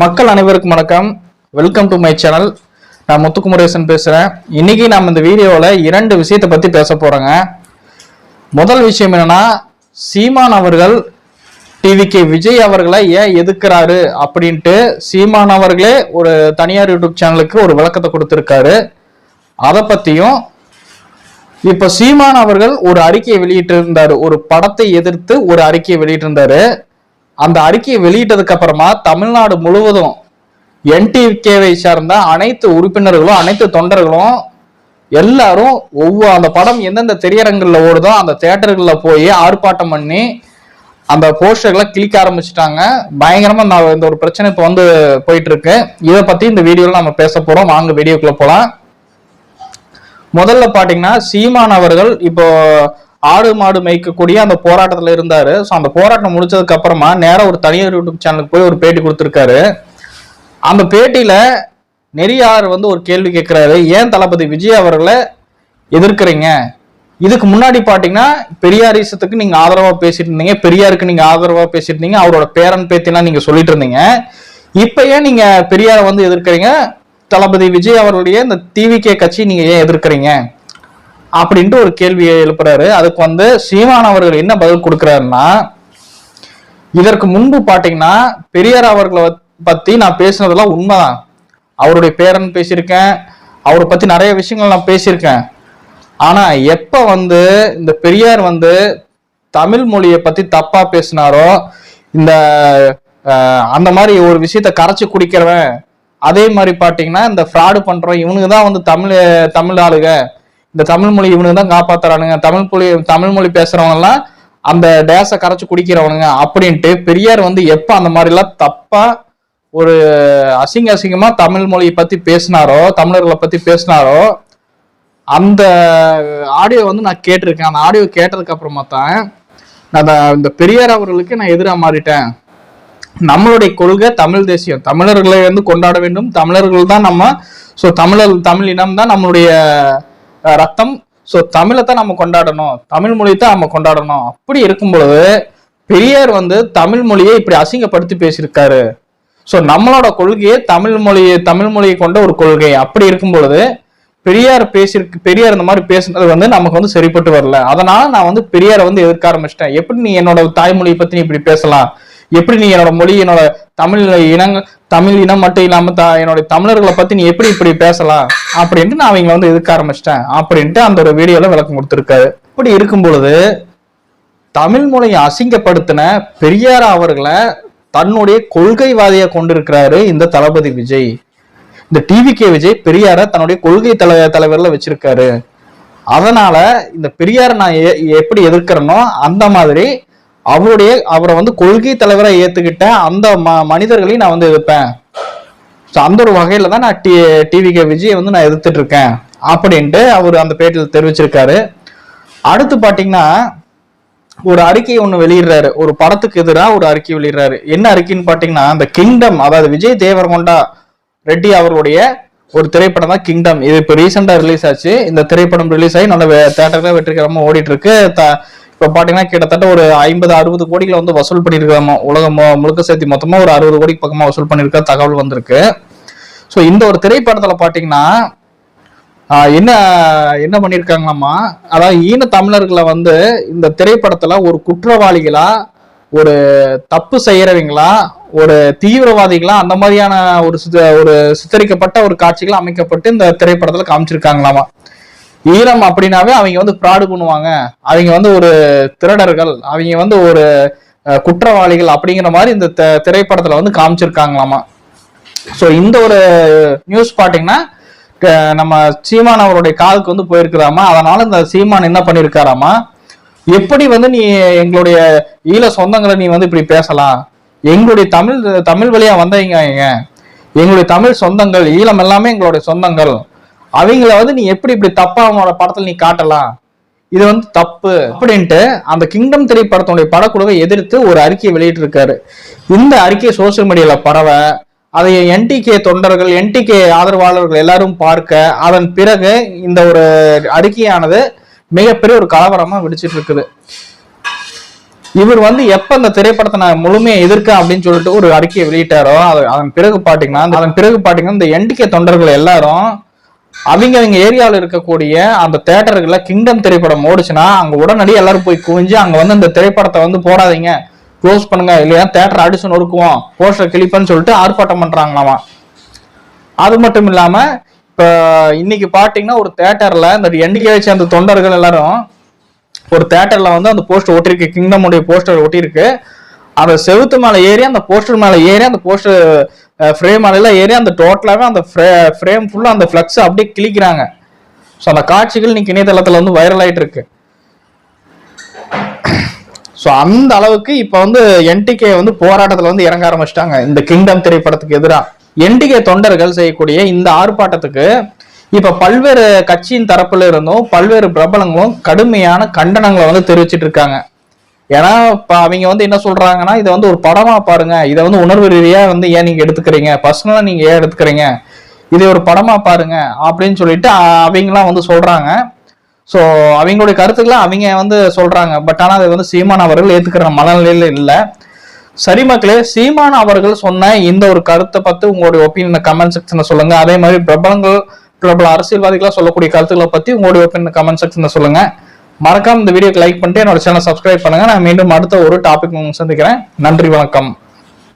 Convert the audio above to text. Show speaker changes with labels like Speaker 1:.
Speaker 1: மக்கள் அனைவருக்கும் வணக்கம். வெல்கம் டு மை சேனல் நான் முத்துக்குமரேசன் பேசுகிறேன் இன்னைக்கு நம்ம இந்த வீடியோவில் இரண்டு விஷயத்தை பற்றி பேச போகிறோங்க முதல் விஷயம் என்னென்னா சீமான் அவர்கள் டிவிகே விஜய் அவர்களை ஏன் எதுக்குறாரு அப்படின்ட்டு சீமான் அவர்களே ஒரு தனியார் யூடியூப் சேனலுக்கு ஒரு விளக்கத்தை கொடுத்துருக்காரு. அதை பற்றியும் இப்போ சீமான் அவர்கள் ஒரு அறிக்கையை வெளியிட்டிருந்தார். ஒரு படத்தை எதிர்த்து ஒரு அறிக்கையை வெளியிட்டிருந்தாரு. அந்த அறிக்கையை வெளியிட்டதுக்கு அப்புறமா தமிழ்நாடு முழுவதும் என்டிகேவை சார்ந்த அனைத்து உறுப்பினர்களும் அனைத்து தொண்டர்களும் எல்லாரும் ஒவ்வொரு அந்த படம் எந்தெந்த திரையரங்குல ஓடுதோ அந்த தேட்டர்களில் போய் ஆர்ப்பாட்டம் பண்ணி அந்த போஸ்டர்களை கிளிக்க ஆரம்பிச்சிட்டாங்க. பயங்கரமா நான் இந்த ஒரு பிரச்சனை இப்போ வந்து போயிட்டு இருக்கு இதை பத்தி இந்த வீடியோல நம்ம பேச போறோம். வாங்க வீடியோக்குள்ள போலாம். முதல்ல பாத்தீங்கன்னா சீமான் அவர்கள் இப்போ ஆடு மாடு மேய்க்கக்கூடிய அந்த போராட்டத்தில் இருந்தாரு. ஸோ அந்த போராட்டம் முடிச்சதுக்கு அப்புறமா நேராக ஒரு தனியார் யூடியூப் சேனலுக்கு போய் ஒரு பேட்டி கொடுத்துருக்காரு. அந்த பேட்டியில நெறியார் வந்து ஒரு கேள்வி கேட்கிறாரு ஏன் தளபதி விஜய் அவர்களை எதிர்க்கிறீங்க? இதுக்கு முன்னாடி பாத்தீங்கன்னா பெரியாரிசத்துக்கு நீங்க ஆதரவா பேசிட்டு இருந்தீங்க. பெரியாருக்கு நீங்க ஆதரவா பேசிட்டு இருந்தீங்க. அவரோட பேரன் பேத்திலாம் நீங்க சொல்லிட்டு இருந்தீங்க. இப்ப ஏன் நீங்க பெரியாரை வந்து எதிர்க்கிறீங்க? தளபதி விஜய் அவர்களுடைய இந்த டிவிகே கட்சி நீங்க ஏன் எதிர்க்கிறீங்க? அப்படின்ட்டு ஒரு கேள்வியை எழுப்புறாரு. அதுக்கு வந்து சீமான் அவர்கள் என்ன பதில் கொடுக்குறாருன்னா இதற்கு முன்பு பாத்தீங்கன்னா பெரியார் அவர்களை பத்தி நான் பேசுனதெல்லாம் உண்மைதான். அவருடைய பேரன் பேசியிருக்கேன். அவரை பத்தி நிறைய விஷயங்கள் நான் பேசியிருக்கேன். ஆனா எப்ப வந்து இந்த பெரியார் வந்து தமிழ் மொழியை பத்தி தப்பா பேசினாரோ இந்த அந்த மாதிரி ஒரு விஷயத்த கரைச்சி குடிக்கிறவன் அதே மாதிரி பாத்தீங்கன்னா இந்த ஃப்ராடு பண்றோம் இவனுக்கு தான் வந்து தமிழ் தமிழ் ஆளுங்க. இந்த தமிழ் மொழி இவனுக்கு தான் காப்பாத்துறானுங்க. தமிழ் மொழி தமிழ் மொழி பேசுறவங்க எல்லாம் அந்த டேஸை கரைச்சு குடிக்கிறவனுங்க அப்படின்ட்டு பெரியார் வந்து எப்ப அந்த மாதிரி எல்லாம் தப்பா ஒரு அசிங்க அசிங்கமா தமிழ் மொழியை பத்தி பேசினாரோ தமிழர்களை பத்தி பேசினாரோ அந்த ஆடியோ வந்து நான் கேட்டிருக்கேன். அந்த ஆடியோ கேட்டதுக்கு அப்புறமா தான் நான் அந்த- இந்த பெரியார் அவர்களுக்கு நான் எதிராக மாறிட்டேன். நம்மளுடைய கொள்கை தமிழ் தேசியம். தமிழர்களை வந்து கொண்டாட வேண்டும். தமிழர்கள் தான் நம்ம ஸோ தமிழர் தமிழ் இனம் தான் நம்மளுடைய ரத்தம். ஸோ தமிழை தான் நம்ம கொண்டாடணும். தமிழ் மொழியை தான் நம்ம கொண்டாடணும். அப்படி இருக்கும் பொழுது பெரியார் வந்து தமிழ் மொழியை இப்படி அசிங்கப்படுத்தி பேசியிருக்காரு. ஸோ நம்மளோட கொள்கையே தமிழ் மொழியை தமிழ் மொழியை கொண்ட ஒரு கொள்கை. அப்படி இருக்கும் பொழுது பெரியார் பேசியிருக்கு பெரியார் இந்த மாதிரி பேசுனது வந்து நமக்கு வந்து சரிப்பட்டு வரல. அதனால நான் வந்து பெரியாரை வந்து எதிர்க்க ஆரம்பிச்சிட்டேன். எப்படி நீ என்னோட தாய்மொழியை பத்தி நீ இப்படி பேசலாம்? எப்படி நீ என்னோட மொழி என்னோட தமிழ் இனங்க தமிழ் இனம் மட்டும் இல்லாம த- என்னோட தமிழர்களை பத்தி நீ எப்படி இப்படி பேசலாம் அப்படின்ட்டு நான் அவங்களை வந்து எதிர்க்க ஆரம்பிச்சிட்டேன் அப்படின்ட்டு அந்த ஒரு வீடியோல விளக்கம் கொடுத்துருக்காரு. இப்படி இருக்கும் பொழுது தமிழ் மொழியை அசிங்கப்படுத்தின பெரியார் அவர்களை தன்னுடைய கொள்கைவாதியை கொண்டிருக்கிறாரு இந்த தளபதி விஜய். இந்த டிவிகே விஜய் பெரியார தன்னுடைய கொள்கை தலை தலைவர்ல வச்சிருக்காரு. அதனால இந்த பெரியாரை நான் எ- எப்படி எதிர்க்கிறேனோ அந்த மாதிரி அவருடைய அவரை வந்து கொள்கை தலைவரை ஏத்துக்கிட்ட அந்த ம மனிதர்களையும் நான் வந்து எதிர்ப்பேன். ஸோ அந்த ஒரு வகையில தான் நான் டி டிவி கே விஜயை வந்து நான் எதிர்த்துட்டு இருக்கேன் அப்படின்ட்டு அவர் அந்த பேட்டியில் தெரிவிச்சிருக்காரு. அடுத்து பாத்தீங்கன்னா ஒரு அறிக்கையை ஒன்று வெளியிடுறாரு. ஒரு படத்துக்கு எதிராக ஒரு அறிக்கை வெளியிடுறாரு. என்ன அறிக்கைன்னு பாத்தீங்கன்னா அந்த கிங்டம் அதாவது விஜய் தேவரகொண்டா ரெட்டி அவர்களுடைய ஒரு திரைப்படம் தான் கிங்டம். இது இப்போ ரீசெண்டாக ரிலீஸ் ஆச்சு. இந்த திரைப்படம் ரிலீஸ் ஆகி நல்ல தேட்டரில் வெற்றிகரமாக ஓடிட்டு இருக்கு த- இப்போ பார்த்தீங்கன்னா கிட்டத்தட்ட ஒரு ஐம்பது அறுபது கோடிகளை வந்து வசூல் பண்ணிருக்காம உலகம் முழுக்க சேர்த்து மொத்தமாக ஒரு அறுபது கோடிக்கு பக்கமாக வசூல் பண்ணியிருக்க தகவல் வந்திருக்கு. ஸோ இந்த ஒரு திரைப்படத்தில் பார்த்தீங்கன்னா என்ன என்ன பண்ணியிருக்காங்களாம்மா? அதாவது ஈன தமிழர்களை வந்து இந்த திரைப்படத்தில் ஒரு குற்றவாளிகளா ஒரு தப்பு செய்கிறவங்களா ஒரு தீவிரவாதிகளா அந்த மாதிரியான ஒரு சித்த ஒரு சித்தரிக்கப்பட்ட ஒரு காட்சிகள் அமைக்கப்பட்டு இந்த திரைப்படத்தில் காமிச்சிருக்காங்களாமா? ஈழம் அப்படின்னாவே அவங்க வந்து ஃப்ராடு பண்ணுவாங்க. அவங்க வந்து ஒரு திருடர்கள் அவங்க வந்து ஒரு குற்றவாளிகள் அப்படிங்கிற மாதிரி இந்த திரைப்படத்துல வந்து காமிச்சிருக்காங்களாமா. ஸோ இந்த ஒரு நியூஸ் பார்த்தீங்கன்னா க- நம்ம சீமான் அவருடைய காலுக்கு வந்து போயிருக்கிறாமா அதனால இந்த சீமான் என்ன பண்ணியிருக்காராமா எப்படி வந்து நீ எங்களுடைய ஈழ சொந்தங்களை நீ வந்து இப்படி பேசலாம்? எங்களுடைய தமிழ் தமிழ் வழியா வந்தீங்க எங்களுடைய தமிழ் சொந்தங்கள் ஈழம் எல்லாமே எங்களுடைய சொந்தங்கள். அவங்கள வந்து நீ எப்படி இப்படி தப்பா அவனோட படத்துல நீ காட்டலாம்? இது வந்து தப்பு அப்படின்ட்டு அந்த கிங்டம் திரைப்படத்தினுடைய படக்குழுவை எதிர்த்து ஒரு அறிக்கையை வெளியிட்டிருக்காரு. இந்த அறிக்கை சோசியல் மீடியால பரவ அதை என்டிகே தொண்டர்கள் என்டிகே ஆதரவாளர்கள் எல்லாரும் பார்க்க அதன் பிறகு இந்த ஒரு அறிக்கையானது மிகப்பெரிய ஒரு கலவரமா வெடிச்சிட்டு இருக்குது இவர் வந்து எப்ப இந்த திரைப்படத்தை நான் முழுமையை எதிர்க்க அப்படின்னு சொல்லிட்டு ஒரு அறிக்கையை வெளியிட்டாரோ அதன் பிறகு பாத்தீங்கன்னா அதன் பிறகு பாத்தீங்கன்னா இந்த என்டிகே தொண்டர்கள் எல்லாரும் அவங்க அவங்க ஏரியாவில் இருக்கக்கூடிய அந்த தேட்டர்களில் கிங்டம் திரைப்படம் ஓடுச்சுன்னா அங்கே உடனடியாக எல்லாரும் போய் குவிஞ்சு அங்கே வந்து அந்த திரைப்படத்தை வந்து போடாதீங்க. க்ளோஸ் பண்ணுங்க. இல்லையா தேட்டர் அடிச்சு நொறுக்குவோம். போஸ்டர் கிளிப்பன்னு சொல்லிட்டு ஆர்ப்பாட்டம் பண்றாங்களாமா. அது மட்டும் இல்லாமல் இப்போ இன்னைக்கு பார்த்தீங்கன்னா ஒரு தேட்டரில் இந்த எண்ணிக்கையை சேர்ந்த தொண்டர்கள் எல்லாரும் ஒரு தேட்டரில் வந்து அந்த போஸ்டர் ஒட்டிருக்கு கிங்டம் உடைய போஸ்டர் ஒட்டியிருக்கு. அந்த செவுத்து மேலே ஏறி அந்த போஸ்டர் மேலே ஏறி அந்த போஸ்டர் ஃப்ரேம் மேல ஏறி அந்த டோட்டலாகவே அந்த ஃப்ரேம் ஃபுல்லாக அந்த ஃபிளக்ஸ் அப்படியே கிளிக்கிறாங்க ஸோ அந்த காட்சிகள் இன்னைக்கு இணையதளத்தில் வந்து வைரல் ஆயிட்டு இருக்கு ஸோ அந்த அளவுக்கு இப்போ வந்து என்டிகே வந்து போராட்டத்தில் வந்து இறங்க ஆரம்பிச்சிட்டாங்க. இந்த கிங்டம் திரைப்படத்துக்கு எதிராக என்டிகே தொண்டர்கள் செய்யக்கூடிய இந்த ஆர்ப்பாட்டத்துக்கு இப்போ பல்வேறு கட்சியின் தரப்புல இருந்தும் பல்வேறு பிரபலங்களும் கடுமையான கண்டனங்களை வந்து தெரிவிச்சிட்டு இருக்காங்க. ஏன்னா இப்போ அவங்க வந்து என்ன சொல்றாங்கன்னா இதை வந்து ஒரு படமா பாருங்க. இதை வந்து உணர்வு ரீதியா வந்து ஏன் நீங்க எடுத்துக்கிறீங்க? பர்சனலா நீங்க ஏன் எடுத்துக்கிறீங்க? இதை ஒரு படமா பாருங்க அப்படின்னு சொல்லிட்டு அவங்களாம் வந்து சொல்றாங்க. ஸோ அவங்களுடைய கருத்துக்களை அவங்க வந்து சொல்றாங்க. பட் ஆனால் அதை வந்து சீமான் அவர்கள் ஏத்துக்கிற மனநிலையில இல்லை. சரி மக்களே சீமான் அவர்கள் சொன்ன இந்த ஒரு கருத்தை பத்தி உங்களுடைய ஒப்பீனியன் கமெண்ட் செக்ஷன்ல சொல்லுங்க. அதே மாதிரி பிரபலங்கள் பிரபல அரசியல்வாதிகளாக சொல்லக்கூடிய கருத்துக்களை பத்தி உங்களுடைய ஒப்பீனியன் கமெண்ட் செக்ஷன்ல சொல்லுங்க. மறக்காம இந்த வீடியோக்கு லைக் பண்ணிட்டு என்னோட சேனல் சப்ஸ்கிரைப் பண்ணுங்க. நான் மீண்டும் அடுத்த ஒரு டாபிக் சந்திக்கிறேன். நன்றி வணக்கம்.